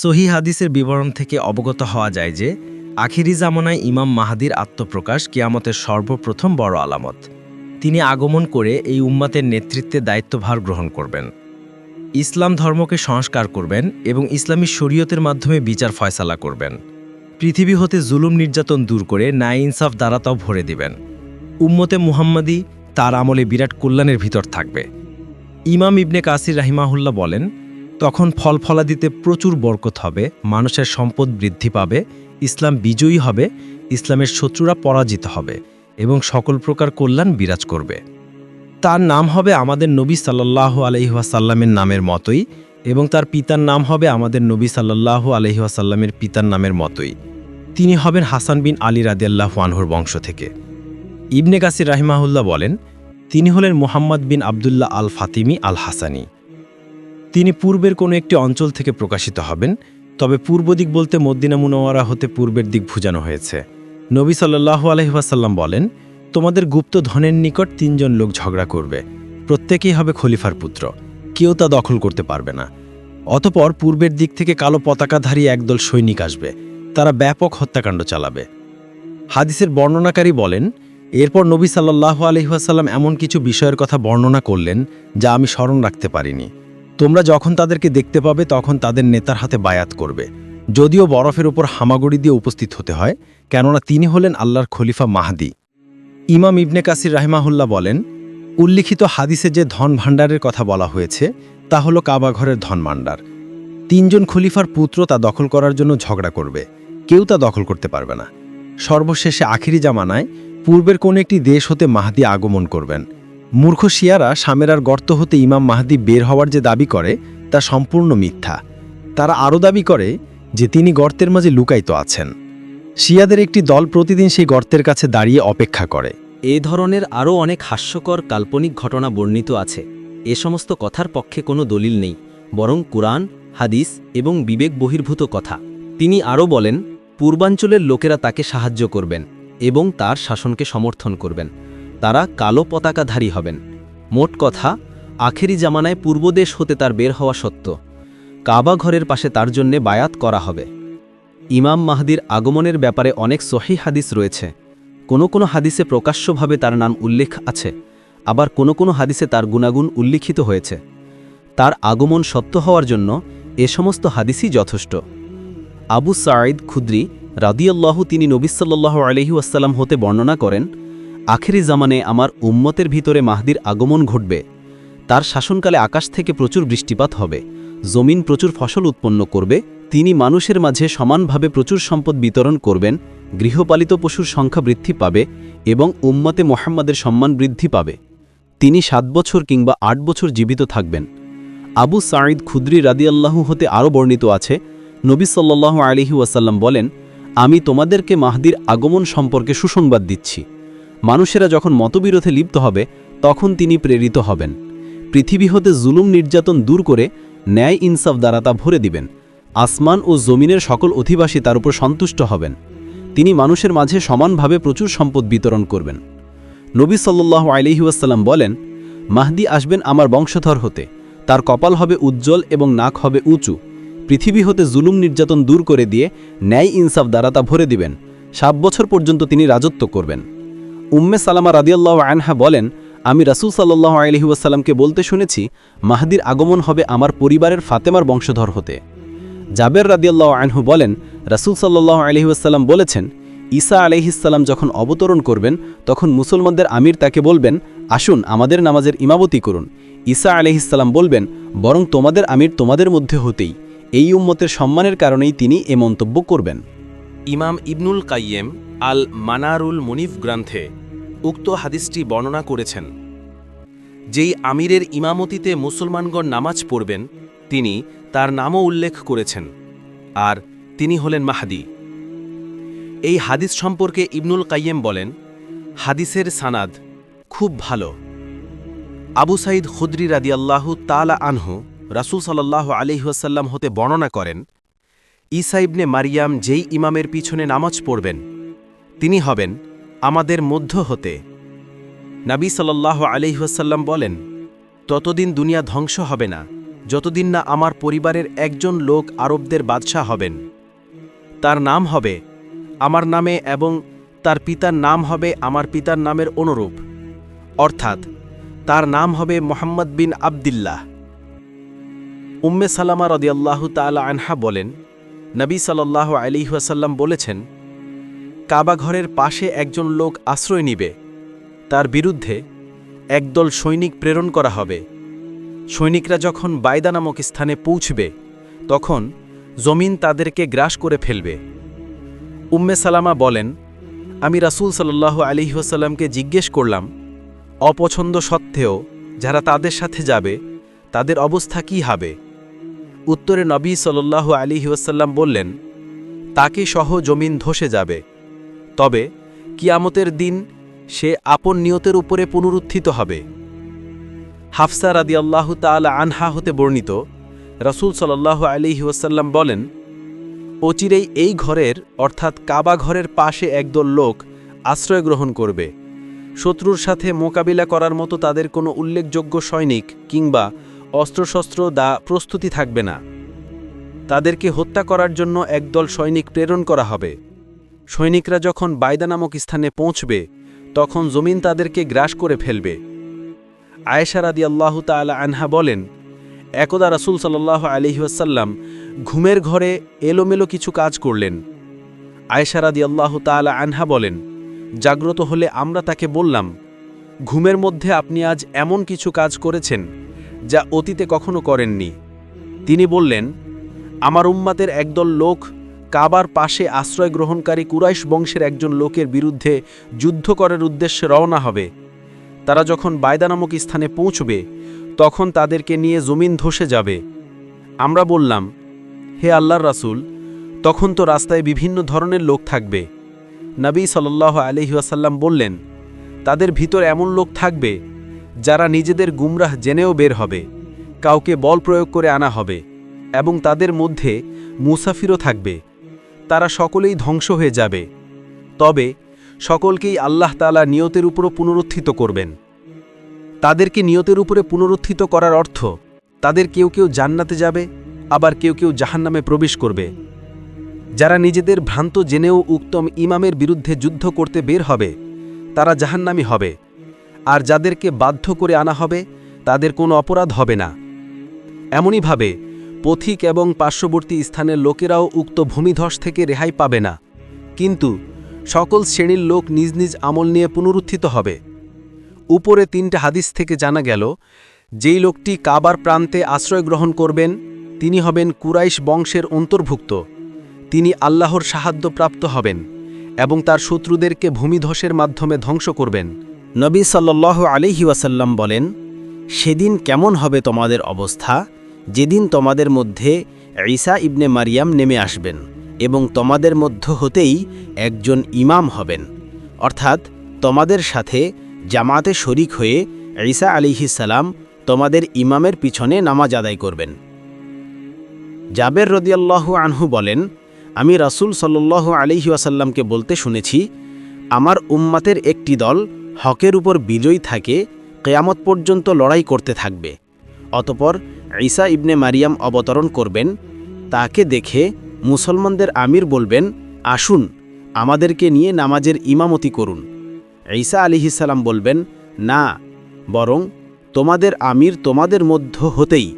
সহি হাদিসের বিবরণ থেকে অবগত হওয়া যায় যে, আখিরি জামানায় ইমাম মাহাদির আত্মপ্রকাশ কিয়ামতের সর্বপ্রথম বড় আলামত। তিনি আগমন করে এই উম্মাতের নেতৃত্বে দায়িত্বভার গ্রহণ করবেন। ইসলাম ধর্মকে সংস্কার করবেন এবং ইসলামী শরীয়তের মাধ্যমে বিচার ফয়সালা করবেন। পৃথিবী হতে জুলুম নির্যাতন দূর করে ন্যায় ইনসাফ দ্বারাতাও ভরে দিবেন। উম্মতে মুহাম্মাদি তার আমলে বিরাট কল্যাণের ভিতর থাকবে। ইমাম ইবনে কাসির রাহিমাহুল্লাহ বলেন তখন ফল ফলাদিতে প্রচুর বরকত হবে, মানুষের সম্পদ বৃদ্ধি পাবে, ইসলাম বিজয়ী হবে, ইসলামের শত্রুরা পরাজিত হবে এবং সকল প্রকার কল্যাণ বিরাজ করবে। তার নাম হবে আমাদের নবী সাল্লাহ আলহিহাসাল্লামের নামের মতোই এবং তার পিতার নাম হবে আমাদের নবী সাল্লাহ আলহিহাসাল্লামের পিতার নামের মতোই। তিনি হবেন হাসান বিন আলী রাদিয়াল্লাহু আনহুর বংশ থেকে। ইবনে কাসির রাহিমাহুল্লাহ বলেন, তিনি হলেন মোহাম্মদ বিন আবদুল্লাহ আল ফাতিমি আল হাসানি তিনি পূর্বের কোনো একটি অঞ্চল থেকে প্রকাশিত হবেন, তবে পূর্ব দিক বলতে মদ্দিনা মুনওয়ারা হতে পূর্বের দিক ভুজানো হয়েছে। নবী সাল্লাহু আলহিহাসাল্লাম বলেন, তোমাদের গুপ্ত ধনের নিকট তিনজন লোক ঝগড়া করবে। প্রত্যেকেই হবে খলিফার পুত্র। কেউ তা দখল করতে পারবে না। অতপর পূর্বের দিক থেকে কালো পতাকাধারী একদল সৈনিক আসবে। তারা ব্যাপক হত্যাকাণ্ড চালাবে। হাদিসের বর্ণনাকারী বলেন, এরপর নবী সাল্লাহু আলহিহাসাল্লাম এমন কিছু বিষয়ের কথা বর্ণনা করলেন যা আমি স্মরণ রাখতে পারিনি। তোমরা যখন তাদেরকে দেখতে পাবে, তখন তাদের নেতার হাতে বায়াত করবে। যদিও বরফের ওপর হামাগুড়ি দিয়ে উপস্থিত হতে হয়, কেননা তিনি হলেন আল্লাহর খলিফা মাহাদি। ইমাম ইবনে কাসির রাহিমাহুল্লাহ বলেন, উল্লিখিত হাদিসে যে ধন ভাণ্ডারের কথা বলা হয়েছে, তা হল কাবাঘরের ধন ভাণ্ডার। তিনজন খলিফার পুত্র তা দখল করার জন্য ঝগড়া করবে, কেউ তা দখল করতে পারবে না। সর্বশেষে আখিরি জামানায় পূর্বের কোন একটি দেশ হতে মাহাদি আগমন করবেন। মূর্খ শিয়ারা সামেরার গর্ত হতে ইমাম মাহাদি বের হওয়ার যে দাবি করে, তা সম্পূর্ণ মিথ্যা। তারা আরও দাবি করে যে তিনি গর্তের মাঝে লুকায়িত আছেন। শিয়াদের একটি দল প্রতিদিন সেই গর্তের কাছে দাঁড়িয়ে অপেক্ষা করে। এ ধরনের আরও অনেক হাস্যকর কাল্পনিক ঘটনা বর্ণিত আছে। এ সমস্ত কথার পক্ষে কোনো দলিল নেই, বরং কুরআন, হাদিস এবং বিবেক বহির্ভূত কথা। তিনি আরও বলেন, পূর্বাঞ্চলের লোকেরা তাকে সাহায্য করবেন এবং তার শাসনকে সমর্থন করবেন। তারা কালো পতাকাধারী হবেন। মোট কথা, আখেরি জামানায় পূর্বদেশ হতে তার বের হওয়া সত্য। কাবা ঘরের পাশে তার জন্যে বায়াত করা হবে। ইমাম মাহদির আগমনের ব্যাপারে অনেক সহি হাদিস রয়েছে। কোনো কোনো হাদিসে প্রকাশ্যভাবে তার নাম উল্লেখ আছে, আবার কোনো কোনো হাদিসে তার গুণাগুণ উল্লিখিত হয়েছে। তার আগমন সত্য হওয়ার জন্য এ সমস্ত হাদিসই যথেষ্ট। আবু সাঈদ খুদ্রি রাদিয়াল্লাহু তিনি নবিসাল্লাহ আলহি আসাল্লাম হতে বর্ণনা করেন আখেরি জামানে আমার উম্মতের ভিতরে মাহদির আগমন ঘটবে। তার শাসনকালে আকাশ থেকে প্রচুর বৃষ্টিপাত হবে। জমিন প্রচুর ফসল উৎপন্ন করবে। তিনি মানুষের মাঝে সমানভাবে প্রচুর সম্পদ বিতরণ করবেন। গৃহপালিত পশুর সংখ্যা বৃদ্ধি পাবে এবং উম্মতে মোহাম্মদের সম্মান বৃদ্ধি পাবে। তিনি সাত বছর কিংবা আট বছর জীবিত থাকবেন। আবু সাঈদ খুদ্রি রাদিয়াল্লাহু হতে আরও বর্ণিত আছে, নবী সাল্লাহ আলিহি ওয়াসাল্লাম বলেন, আমি তোমাদেরকে মাহদির আগমন সম্পর্কে সুসংবাদ দিচ্ছি। মানুষেরা যখন মতবিরোধে লিপ্ত হবে, তখন তিনি প্রেরিত হবেন। পৃথিবী হতে জুলুম নির্যাতন দূর করে ন্যায় ইনসাফ দ্বারা তা ভরে দিবেন। আসমান ও জমিনের সকল অধিবাসী তার উপর সন্তুষ্ট হবেন। তিনি মানুষের মাঝে সমানভাবে প্রচুর সম্পদ বিতরণ করবেন। নবী সাল্লাহ আলহিউসাল্লাম বলেন, মাহদি আসবেন আমার বংশধর হতে। তার কপাল হবে উজ্জ্বল এবং নাক হবে উঁচু। পৃথিবী হতে জুলুম নির্যাতন দূর করে দিয়ে ন্যায় ইনসাফ দ্বারা তা ভরে দিবেন। সাত বছর পর্যন্ত তিনি রাজত্ব করবেন। উম্মে সালামা রাদিয়াল্লাহ আনহা বলেন, আমি রাসুল সাল্লাহ আলহিউসাল্লামকে বলতে শুনেছি, মাহদির আগমন হবে আমার পরিবারের ফাতেমার বংশধর হতে। জাবের রাদিয়াল্লাহ আনহু বলেন, রাসুল সাল্লাহ আলহিউসাল্লাম বলেছেন, ঈসা আলহিসাল্লাম যখন অবতরণ করবেন, তখন মুসলমানদের আমির তাকে বলবেন, আসুন আমাদের নামাজের ইমামতি করুন। ঈসা আলহিসাল্লাম বলবেন, বরং তোমাদের আমির তোমাদের মধ্যে হতেই, এই উম্মতের সম্মানের কারণেই তিনি এ মন্তব্য করবেন। ইমাম ইবনুল কাইয়েম আল মানারুল মুনিফ গ্রন্থে উক্ত হাদিসটি বর্ণনা করেছেন। যেই আমিরের ইমামতিতে মুসলমানগণ নামাজ পড়বেন, তিনি তার নামও উল্লেখ করেছেন, আর তিনি হলেন মাহাদি। এই হাদিস সম্পর্কে ইবনুল কাইয়েম বলেন, হাদিসের সানাদ খুব ভালো। আবু সাইদ খুদ্রি রাদিয়াল্লাহু তালা আনহু রাসুল সাল্লাহ আলিহাসাল্লাম হতে বর্ণনা করেন ঈসা ইবনে মারিয়াম যেই ইমামের পিছনে নামাজ পড়বেন, তিনি হবেন আমাদের মধ্য হতে। নাবী সাল্লাহ আলিহাসাল্লাম বলেন, ততদিন দুনিয়া ধ্বংস হবে না, যতদিন না আমার পরিবারের একজন লোক আরবদের বাদশাহ হবেন। তার নাম হবে আমার নামে এবং তার পিতার নাম হবে আমার পিতার নামের অনুরূপ। অর্থাৎ তার নাম হবে মোহাম্মদ বিন আবদিল্লাহ। উম্মে সালামা রদিয়াল্লাহু তালা আনহা বলেন নবী সাল্লাহ আলিহাসাল্লাম বলেছেন, কাবা ঘরের পাশে একজন লোক আশ্রয় নিবে, তার বিরুদ্ধে একদল সৈনিক প্রেরণ করা হবে। সৈনিকরা যখন বায়দা নামক স্থানে পৌঁছবে, তখন জমিন তাদেরকে গ্রাস করে ফেলবে। উম্মে সালামা বলেন, আমি রাসূল সাল্লাহ আলিহাসাল্লামকে জিজ্ঞেস করলাম, অপছন্দ সত্ত্বেও যারা তাদের সাথে যাবে, তাদের অবস্থা কি হবে? উত্তরে নবী সাল্লাহ আলিহাসাল্লাম বললেন, তাকে সহ জমিন ধসে যাবে। তবে কিয়ামতের দিন সে আপন নিয়তের উপরে পুনরুত্থিত হবে। হাফসা রাদি আল্লাহ তালা আনহা হতে বর্ণিত, রসুল সাল্লাহ আলিহি ওয়াসাল্লাম বলেন, অচিরেই এই ঘরের, অর্থাৎ কাবা ঘরের পাশে একদল লোক আশ্রয় গ্রহণ করবে। শত্রুর সাথে মোকাবিলা করার মতো তাদের কোনো উল্লেখযোগ্য সৈনিক কিংবা অস্ত্রশস্ত্র দা প্রস্তুতি থাকবে না। তাদেরকে হত্যা করার জন্য একদল সৈনিক প্রেরণ করা হবে। সৈনিকরা যখন বায়দা নামক স্থানে পৌঁছবে, তখন জমিন তাদেরকে গ্রাস করে ফেলবে। আয়েশা রাদি আল্লাহ তালা আনহা বলেন, একদা রাসুল সাল্লাহ আলিহাসাল্লাম ঘুমের ঘরে এলোমেলো কিছু কাজ করলেন। আয়েশা রাদি আল্লাহ তালা আনহা বলেন, জাগ্রত হলে আমরা তাকে বললাম, ঘুমের মধ্যে আপনি আজ এমন কিছু কাজ করেছেন যা অতীতে কখনো করেননি। তিনি বললেন, আমার উম্মাতের একদল লোক কাবার পাশে আশ্রয় গ্রহণকারী কুরাইশ বংশের একজন লোকের বিরুদ্ধে যুদ্ধ করার উদ্দেশ্যে রওনা হবে। তারা যখন বায়দা নামক স্থানে পৌঁছবে, তখন তাদেরকে নিয়ে জমিন ধসে যাবে। আমরা বললাম, হে আল্লাহর রাসুল, তখন তো রাস্তায় বিভিন্ন ধরনের লোক থাকবে। নবী সাল্লাহ আলহিহাসাল্লাম বললেন, তাদের ভিতর এমন লোক থাকবে যারা নিজেদের গুমরাহ জেনেও বের হবে, কাউকে বল প্রয়োগ করে আনা হবে, এবং তাদের মধ্যে মুসাফিরও থাকবে। তারা সকলেই ধ্বংস হয়ে যাবে। তবে সকলকেই আল্লাহ তালা নিয়তের উপরও পুনরুত্থিত করবেন। তাদেরকে নিয়তের উপরে পুনরুত্থিত করার অর্থ, তাদের কেউ কেউ জান্নাতে যাবে, আবার কেউ কেউ জাহান্নামে প্রবেশ করবে। যারা নিজেদের ভ্রান্ত জেনেও উক্তম ইমামের বিরুদ্ধে যুদ্ধ করতে বের হবে, তারা জাহান্নামি হবে। আর যাদেরকে বাধ্য করে আনা হবে, তাদের কোনো অপরাধ হবে না। এমনইভাবে পথিক এবং পার্শ্ববর্তী স্থানের লোকেরাও উক্ত ভূমিধস থেকে রেহাই পাবে না। কিন্তু সকল শ্রেণির লোক নিজ নিজ আমল নিয়ে পুনরুত্থিত হবে। উপরে তিনটা হাদিস থেকে জানা গেল, যেই লোকটি কাবার প্রান্তে আশ্রয় গ্রহণ করবেন, তিনি হবেন কুরাইশ বংশের অন্তর্ভুক্ত। তিনি আল্লাহর সাহায্যপ্রাপ্ত হবেন এবং তার শত্রুদেরকে ভূমিধসের মাধ্যমে ধ্বংস করবেন। নবী সাল্লাহ আলিহি ওয়াসাল্লাম বলেন, সেদিন কেমন হবে তোমাদের অবস্থা? যেদিন তোমাদের মধ্যে ঈসা ইবনে মারিয়াম নেমে আসবেন এবং তোমাদের মধ্য হতেই একজন ইমাম হবেন। অর্থাৎ তোমাদের সাথে জামাতে শরিক হয়ে ঈসা সালাম তোমাদের ইমামের পিছনে নামাজ আদায় করবেন। জাবের রদিয়াল্লাহু আনহু বলেন, আমি রাসূল সাল্লাহ আলিহি ওয়াসাল্লামকে বলতে শুনেছি, আমার উম্মাতের একটি দল হকের উপর বিজয়ী থাকে, কেয়ামত পর্যন্ত লড়াই করতে থাকবে। অতপর ঈসা ইবনে মারিয়াম অবতরণ করবেন, তাকে দেখে মুসলমানদের আমির বলবেন, আসুন, আমাদেরকে নিয়ে নামাজের ইমামতি করুন। ঈসা আলিহিসাল্লাম বলবেন, না, বরং তোমাদের আমির তোমাদের মধ্য হতেই।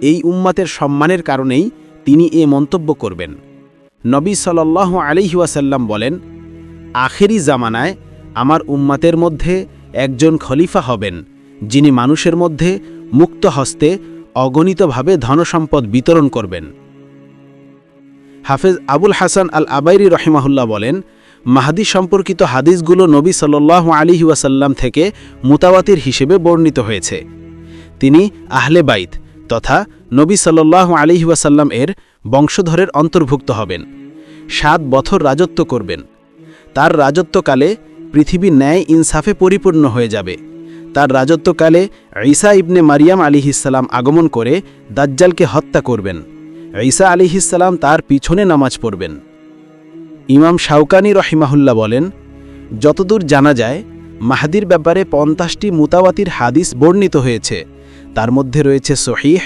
এই উম্মাতের সম্মানের কারণেই তিনি এ মন্তব্য করবেন। নবী সাল্লাহ আলিহাসাল্লাম বলেন, আখেরি জামানায় আমার উম্মাতের মধ্যে একজন খলিফা হবেন, যিনি মানুষের মধ্যে মুক্ত হস্তে অগণিতভাবে ধনসম্পদ বিতরণ করবেন। হাফেজ আবুল হাসান আল আবাইরি রহিমাহুল্লাহ বলেন, মাহাদি সম্পর্কিত হাদিসগুলো নবী সাল্লাহ আলী ওয়াসাল্লাম থেকে মুতাওয়াতির হিসেবে বর্ণিত হয়েছে। তিনি আহলে বাইত তথা নবী সাল্লাহ আলী ওয়াসাল্লাম এর বংশধরের অন্তর্ভুক্ত হবেন। সাত বছর রাজত্ব করবেন। তার রাজত্বকালে পৃথিবী ন্যায় ইনসাফে পরিপূর্ণ হয়ে যাবে। তার রাজত্বকালে ঈসা ইবনে মারিয়াম আলিহিসাল্লাম আগমন করে দাজ্জালকে হত্যা করবেন। ঈসা আলিহিসাল্লাম তার পিছনে নামাজ পড়বেন। ইমাম শাউকানি রহিমাহুল্লাহ বলেন, যতদূর জানা যায়, মাহাদির ব্যাপারে পঞ্চাশটি মুতাওয়াতির হাদিস বর্ণিত হয়েছে। তার মধ্যে রয়েছে সহিহ,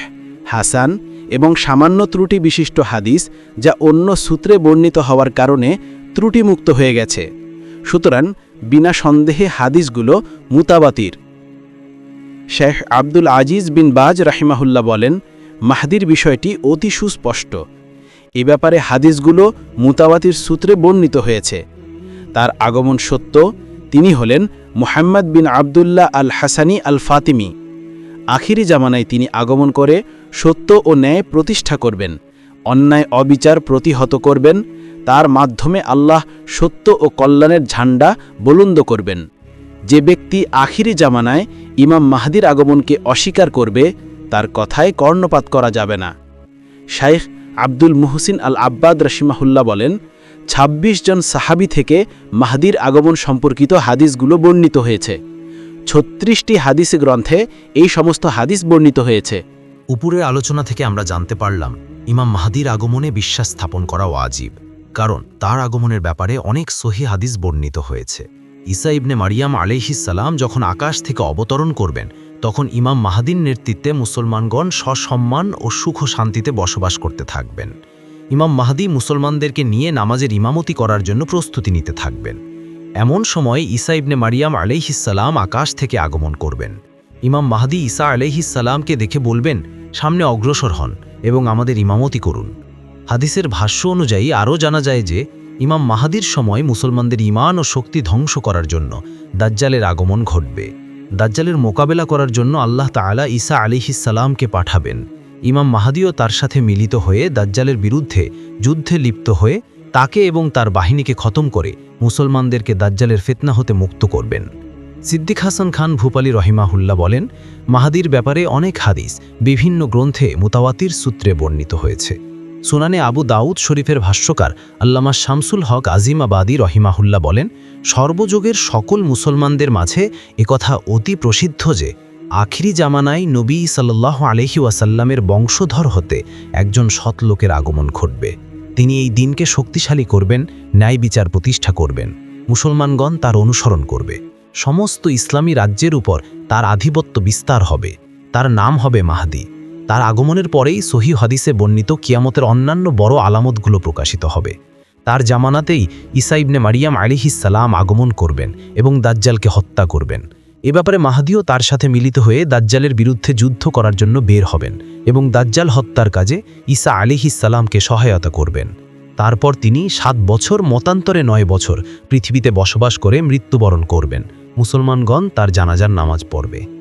হাসান এবং সামান্য ত্রুটি বিশিষ্ট হাদিস যা অন্য সূত্রে বর্ণিত হওয়ার কারণে ত্রুটিমুক্ত হয়ে গেছে। সুতরাং বিনা সন্দেহে হাদিসগুলো মুতাবাতির। শেখ আব্দুল আজিজ বিন বাজ রাহিমাহুল্লাহ বলেন, মাহাদির বিষয়টি অতি সুস্পষ্ট। এ ব্যাপারে হাদিসগুলো মুতাবাতির সূত্রে বর্ণিত হয়েছে। তার আগমন সত্য, তিনি হলেন মুহাম্মদ বিন আবদুল্লাহ আল হাসানি আল ফাতিমি আখিরি জামানায় তিনি আগমন করে সত্য ও ন্যায় প্রতিষ্ঠা করবেন। অন্যায় অবিচার প্রতিহত করবেন, তার মাধ্যমে আল্লাহ সত্য ও কল্যাণের ঝান্ডা বলুন্দ করবেন। যে ব্যক্তি আখিরি জামানায় ইমাম মাহাদির আগমনকে অস্বীকার করবে, তার কথায় কর্ণপাত করা যাবে না। শাইখ আব্দুল মুহসিন আল আব্বাদ রশিমাহুল্লাহ বলেন ২৬ জন সাহাবি থেকে মাহাদির আগমন সম্পর্কিত হাদিসগুলো বর্ণিত হয়েছে। ছত্রিশটি হাদিস গ্রন্থে এই সমস্ত হাদিস বর্ণিত হয়েছে। উপরের আলোচনা থেকে আমরা জানতে পারলাম, ইমাম মাহাদির আগমনে বিশ্বাস স্থাপন করা ওয়াজিব, কারণ তার আগমনের ব্যাপারে অনেক সহি হাদিস বর্ণিত হয়েছে। ঈসা ইবনে মারিয়াম সালাম যখন আকাশ থেকে অবতরণ করবেন, তখন ইমাম মাহাদির নেতৃত্বে মুসলমানগণ সসম্মান ও সুখ শান্তিতে বসবাস করতে থাকবেন। ইমাম মাহাদি মুসলমানদেরকে নিয়ে নামাজের ইমামতি করার জন্য প্রস্তুতি নিতে থাকবেন। এমন সময় ঈসা ইবনে মারিয়াম আলাইহিসাল্লাম আকাশ থেকে আগমন করবেন। ইমাম মাহাদি ঈসা আলাইহিসাল্লামকে দেখে বলবেন সামনে অগ্রসর হন এবং আমাদের ইমামতি করুন। হাদিসের ভাষ্য অনুযায়ী আরও জানা যায় যে, ইমাম মাহাদির সময় মুসলমানদের ইমান ও শক্তি ধ্বংস করার জন্য দাজ্জালের আগমন ঘটবে। দাজ্জালের মোকাবেলা করার জন্য আল্লাহ তাআলা ঈসা আলিহিসাল্লামকে পাঠাবেন। ইমাম মাহাদিও তার সাথে মিলিত হয়ে দাজ্জালের বিরুদ্ধে যুদ্ধে লিপ্ত হয়ে তাকে এবং তার বাহিনীকে খতম করে মুসলমানদেরকে দাজ্জালের ফিতনা হতে মুক্ত করবেন। সিদ্দিক হাসান খান ভূপালী রহিমাহুল্লাহ বলেন, মাহাদির ব্যাপারে অনেক হাদিস, বিভিন্ন গ্রন্থে মুতাওয়াতির সূত্রে বর্ণিত হয়েছে। সুনানে আবু দাউদ শরীফের ভাষ্যকার আল্লামা শামসুল হক আজিমাবাদী রহিমাহুল্লাহ বলেন, সর্বযুগের সকল মুসলমানদের মাঝে একথা অতি প্রসিদ্ধ যে, আখিরি জামানায় নবী সাল্লাহ আলহি ওয়াসাল্লামের বংশধর হতে একজন সৎ লোকের আগমন ঘটবে। তিনি এই দিনকে শক্তিশালী করবেন, ন্যায় বিচার প্রতিষ্ঠা করবেন। মুসলমানগণ তার অনুসরণ করবে। সমস্ত ইসলামী রাজ্যের উপর তার আধিপত্য বিস্তার হবে। তার নাম হবে মাহাদি। তার আগমনের পরেই সহি হাদিসে বর্ণিত কিয়ামতের অন্যান্য বড় আলামতগুলো প্রকাশিত হবে। তার জামানাতেই ইসা ইবনে মারিয়াম আলিহিসাল্লাম আগমন করবেন এবং দাজ্জালকে হত্যা করবেন। এ ব্যাপারে মাহাদিও তার সাথে মিলিত হয়ে দাজ্জালের বিরুদ্ধে যুদ্ধ করার জন্য বের হবেন এবং দাজ্জাল হত্যার কাজে ঈসা আলিহিসাল্লামকে সহায়তা করবেন। তারপর তিনি সাত বছর, মতান্তরে নয় বছর পৃথিবীতে বসবাস করে মৃত্যুবরণ করবেন। মুসলমানগণ তার জানাজার নামাজ পড়বে।